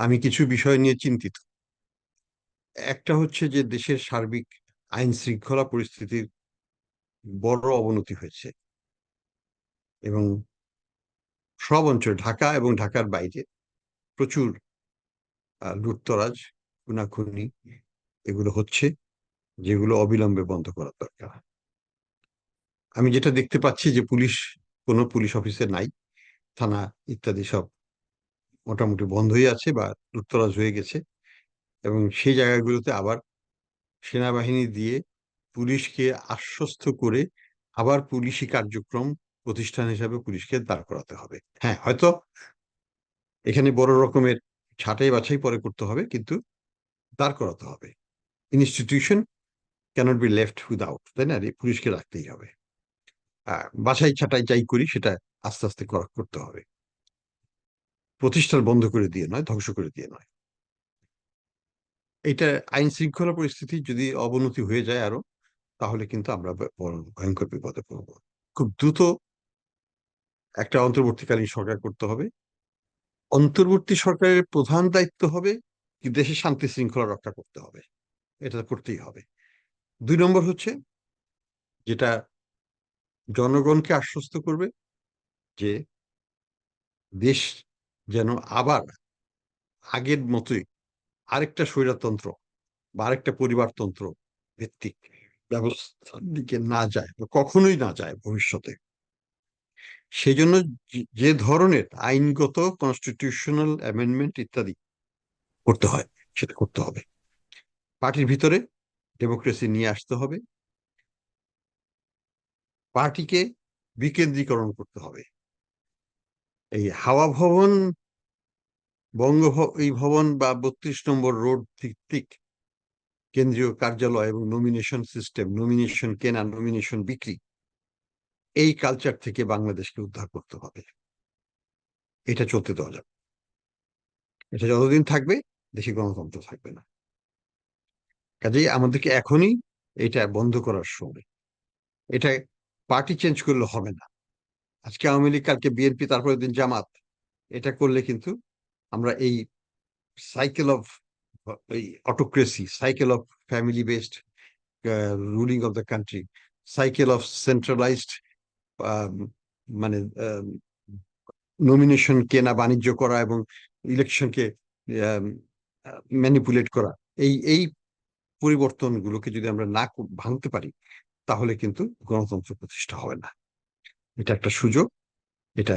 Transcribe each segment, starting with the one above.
আমি কিছু বিষয় নিয়ে চিন্তিত। একটা হচ্ছে যে, দেশের সার্বিক আইন শৃঙ্খলা পরিস্থিতির বড় অবনতি হয়েছে। এবং সব অঞ্চল, ঢাকা এবং ঢাকার বাইরে প্রচুর লুটতরাজ, খুনাখুনি এগুলো হচ্ছে, যেগুলো অবিলম্বে বন্ধ করা দরকার। আমি যেটা দেখতে পাচ্ছি যে, পুলিশ, কোনো পুলিশ অফিসে নাই, থানা ইত্যাদি সব মোটামুটি বন্ধই আছে বা লুটতরাজ হয়ে গেছে এবং সেই জায়গাগুলোতে আবার সেনাবাহিনী দিয়ে পুলিশকে আশ্বস্ত করে আবার পুলিশি কার্যক্রম প্রতিষ্ঠান হিসাবে পুলিশকে দাঁড় করাতে হবে। হ্যাঁ হয়তো এখানে বড় রকমের ছাঁটাই বাছাই পরে করতে হবে কিন্তু দাঁড় করাতে হবে। Institution cannot be left without তাই না? পুলিশকে রাখতেই হবে। বাছাই ছাঁটাই যাই করি সেটা আস্তে আস্তে করতে হবে। প্রতিষ্ঠান বন্ধ করে দিয়ে নয়, ধ্বংস করে দিয়ে নয়। এটা আইন শৃঙ্খলা পরিস্থিতি যদি অবনতি হয়ে যায় আরও, তাহলে কিন্তু আমরা ভয়ঙ্কর বিপদে পড়ব। খুব দ্রুত একটা অন্তর্বর্তীকালীন সরকার করতে হবে। অন্তর্বর্তী সরকারের প্রধান দায়িত্ব হবে কি দেশে শান্তি শৃঙ্খলা রক্ষা করতে হবে। এটা করতেই হবে। দুই নম্বর হচ্ছে যেটা জনগণকে আশ্বস্ত করবে যে দেশ যেন আবার আগের মতোই আরেকটা স্বৈরতন্ত্র বা আরেকটা পরিবারতন্ত্র ভিত্তিক ব্যবস্থার দিকে না যায় বা কখনোই না যায় ভবিষ্যতে। সেই জন্য যে ধরনের আইনগত কনস্টিটিউশনাল অ্যামেন্ডমেন্ট ইত্যাদি করতে হয়, সেটা করতে হবে। পার্টির ভিতরে ডেমোক্রেসি নিয়ে আসতে হবে। পার্টিকে বিকেন্দ্রীকরণ করতে হবে। এই হাওয়া ভবন বঙ্গ এই ভবন বা বত্রিশ নম্বর রোড ভিত্তিক কেন্দ্রীয় কার্যালয় এবং নমিনেশন সিস্টেম নমিনেশন কেনা নমিনেশন বিক্রি, এই কালচার থেকে বাংলাদেশকে উদ্ধার করতে হবে। এটা চলতে দেওয়া যাবে। এটা যতদিন থাকবে, দেশে গণতন্ত্র থাকবে না। কাজেই আমাদেরকে এখনই এটা বন্ধ করার সময়। এটা পার্টি চেঞ্জ করলে হবে না। আজকে আওয়ামী লীগ, কালকে বিএনপি তারপরে দিন জামাত, এটা করলে কিন্তু আমরা এই সাইকেল অফ এই autocracy cycle of family based ruling of the country cycle of centralised মানে নমিনেশন কেনা বাণিজ্য করা এবং ইলেকশনকে ম্যানিপুলেট করা, এই এই পরিবর্তনগুলোকে যদি আমরা না ভাঙতে পারি, তাহলে কিন্তু গণতন্ত্র প্রতিষ্ঠা হবে না। এটা একটা সুযোগ, এটা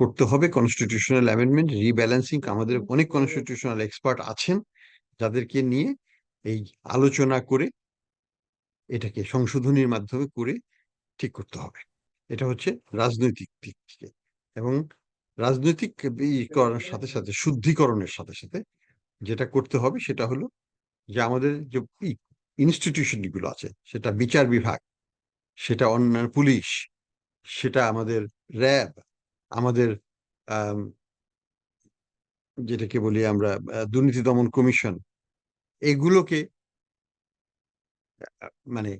করতে হবে। কনস্টিটিউশনাল অ্যামেন্ডমেন্ট রিব্যালেন্সিং আমাদের অনেক কনস্টিটিউশনাল এক্সপার্ট আছেন যাদেরকে নিয়ে এই আলোচনা করে এটাকে সংশোধনীর মাধ্যমে করে ঠিক করতে হবে। এটা হচ্ছে রাজনৈতিক দিক থেকে এবং রাজনৈতিক করার সাথে সাথে শুদ্ধিকরণের সাথে সাথে যেটা করতে হবে সেটা হলো যে আমাদের যে ইনস্টিটিউশনগুলো আছে সেটা বিচার বিভাগ সেটা অন্যান্য পুলিশ সেটা আমাদের র্যাব আমাদের যেটাকে বলি আমরা দুর্নীতি দমন কমিশন এগুলোকে মানে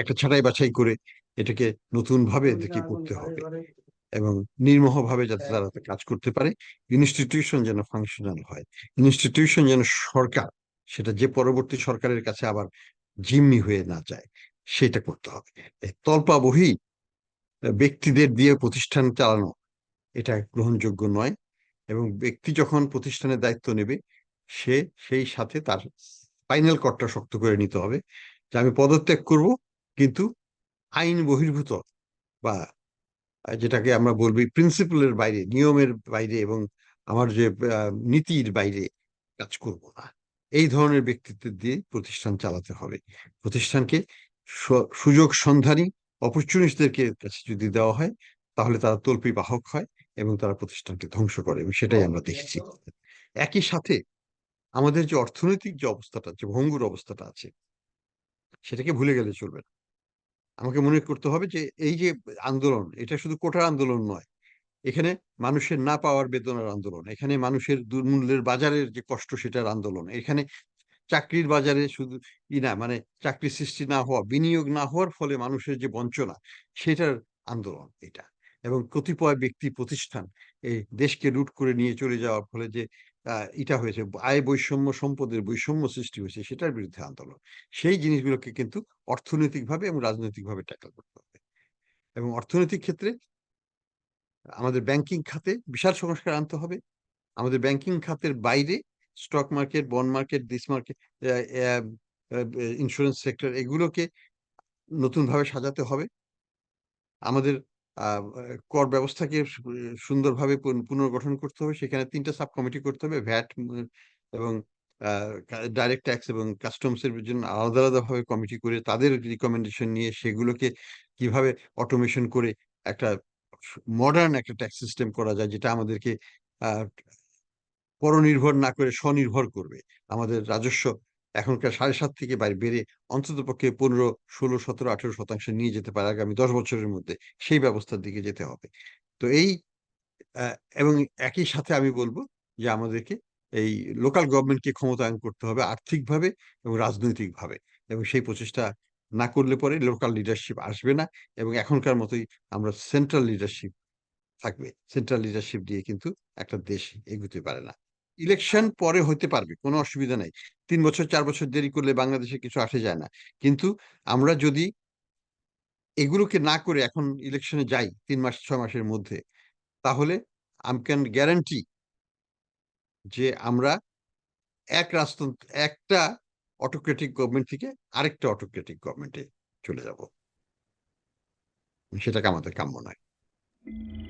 একটা ছাটাই বাছাই করে এটাকে নতুন ভাবে এদেরকে করতে হবে এবং নির্মহভাবে যাতে তারা কাজ করতে পারে ইনস্টিটিউশন যেন ফাংশনাল হয়। ইনস্টিটিউশন যেন সরকার সেটা যে পরবর্তী সরকারের কাছে আবার জিম্মি হয়ে না যায় সেটা করতে হবে। তল্পা বহি ব্যক্তিদের দিয়ে প্রতিষ্ঠান চালানো, এটা গ্রহণযোগ্য নয়। এবং ব্যক্তি যখন প্রতিষ্ঠানের দায়িত্ব নেবে, সে সেই সাথে তার ফাইনাল কর্তা শক্ত করে নিতে হবে যে আমি পদত্যাগ করব, কিন্তু আইন বহির্ভূত বা যেটাকে আমরা বলবি প্রিন্সিপালের বাইরে, নিয়মের বাইরে এবং আমার যে নীতির বাইরে কাজ করব না। এই ধরনের ব্যক্তিত্ব দিয়ে প্রতিষ্ঠান চালাতে হবে। প্রতিষ্ঠানকে সুযোগ সন্ধানী অপরচুনিস্টদেরকে কাছে যদি দেওয়া হয় তাহলে তারা তল্পি বাহক হয় এবং তারা প্রতিষ্ঠানকে ধ্বংস করে এবং সেটাই আমরা দেখছি। একই সাথে আমাদের যে অর্থনৈতিক যে অবস্থাটা যে ভঙ্গুর অবস্থাটা আছে সেটাকে ভুলে গেলে চলবে না। আমাকে মনে করতে হবে যে এই যে আন্দোলন এটা শুধু কোটার আন্দোলন নয়। এখানে মানুষের না পাওয়ার বেদনার আন্দোলন এখানে মানুষের দুর্মূল্যের বাজারের যে কষ্ট সেটার আন্দোলন এখানে চাকরির বাজারে শুধু ই না মানে চাকরি সৃষ্টি না হওয়া, বিনিয়োগ না হওয়ার ফলে মানুষের যে বঞ্চনা, সেটার আন্দোলন এটা। এবং কতিপয় ব্যক্তি প্রতিষ্ঠান এই দেশকে রুট করে নিয়ে চলে যাওয়ার ফলে যে এটা হয়েছে, আয় বৈষম্য, সম্পদের বৈষম্য সৃষ্টি হয়েছে, সেটার বিরুদ্ধে আন্দোলন। সেই জিনিসগুলোকে কিন্তু অর্থনৈতিকভাবে এবং রাজনৈতিকভাবে ট্যাকল করতে হবে। এবং অর্থনৈতিক ক্ষেত্রে আমাদের ব্যাংকিং খাতে বিশাল সংস্কার আনতে হবে। আমাদের ব্যাংকিং খাতের বাইরে stock market bond market this market insurance sector এগুলোকে নতুনভাবে সাজাতে হবে। আমাদের কর ব্যবস্থাকে সুন্দরভাবে পুনর্গঠন করতে হবে। সেখানে তিনটা সাব কমিটি করতে হবে ভ্যাট এবং ডাইরেক্ট ট্যাক্স এবং কাস্টমস এর জন্য আলাদা আলাদাভাবে কমিটি করে তাদের রিকমেন্ডেশন নিয়ে সেগুলোকে কীভাবে অটোমেশন করে একটা মডার্ন একটা ট্যাক্স সিস্টেম করা যায়, যেটা আমাদেরকে পরনির্ভর না করে স্বনির্ভর করবে। আমাদের রাজস্ব এখনকার সাড়ে সাত থেকে বাইরে বেড়ে অন্তত পক্ষে পনেরো, ষোলো, সতেরো, আঠেরো শতাংশ নিয়ে যেতে পারে আগামী দশ বছরের মধ্যে। সেই ব্যবস্থার দিকে যেতে হবে। তো এই এবং একই সাথে আমি বলব যে আমাদেরকে এই লোকাল গভর্নমেন্টকে ক্ষমতায়ন করতে হবে আর্থিকভাবে এবং রাজনৈতিকভাবে। এবং সেই প্রচেষ্টা না করলে পরে লোকাল লিডারশিপ আসবে না এবং এখনকার মতোই আমরা সেন্ট্রাল লিডারশিপ থাকবে। সেন্ট্রাল লিডারশিপ দিয়ে কিন্তু একটা দেশ এগুতে পারে না। ইলেকশন পরে হতে পারবে, কোনো অসুবিধা নাই। তিন বছর, চার বছর দেরি করলে বাংলাদেশে কিছু আসে যায় না। কিন্তু আমরা যদি এগুলোকে না করে এখন ইলেকশনে যাই, তিন মাস, ছয় মাসের মধ্যে, তাহলে আই ক্যান গ্যারান্টি যে আমরা এক রাজতন্ত্র, একটা অটোক্রেটিক গভর্নমেন্ট থেকে আরেকটা অটোক্রেটিক গভর্নমেন্টে চলে যাব। সেটাকে আমাদের কাম্য নয়।